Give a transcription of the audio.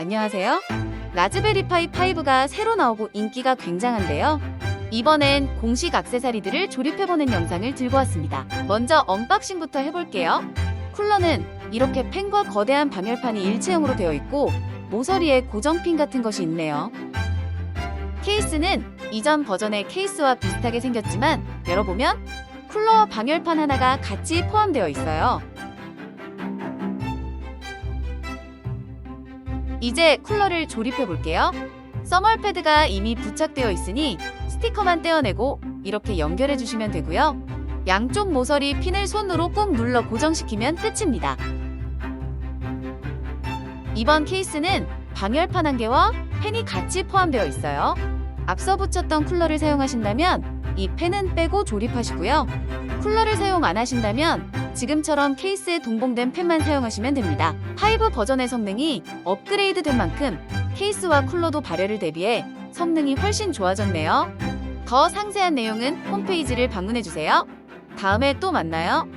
안녕하세요. 라즈베리 파이 5가 새로 나오고 인기가 굉장한데요. 이번엔 공식 액세서리들을 조립해보는 영상을 들고 왔습니다. 먼저 언박싱부터 해볼게요. 쿨러는 이렇게 펜과 거대한 방열판이 일체형으로 되어 있고 모서리에 고정핀 같은 것이 있네요. 케이스는 이전 버전의 케이스와 비슷하게 생겼지만 열어보면 쿨러와 방열판 하나가 같이 포함되어 있어요. 이제 쿨러를 조립해 볼게요. 써멀 패드가 이미 부착되어 있으니 스티커만 떼어내고 이렇게 연결해 주시면 되고요. 양쪽 모서리 핀을 손으로 꾹 눌러 고정시키면 끝입니다. 이번 케이스는 방열판 한 개와 펜이 같이 포함되어 있어요. 앞서 붙였던 쿨러를 사용하신다면 이 펜은 빼고 조립하시고요. 쿨러를 사용 안 하신다면 지금처럼 케이스에 동봉된 펜만 사용하시면 됩니다. 5 버전의 성능이 업그레이드된 만큼 케이스와 쿨러도 발열을 대비해 성능이 훨씬 좋아졌네요. 더 상세한 내용은 홈페이지를 방문해주세요. 다음에 또 만나요.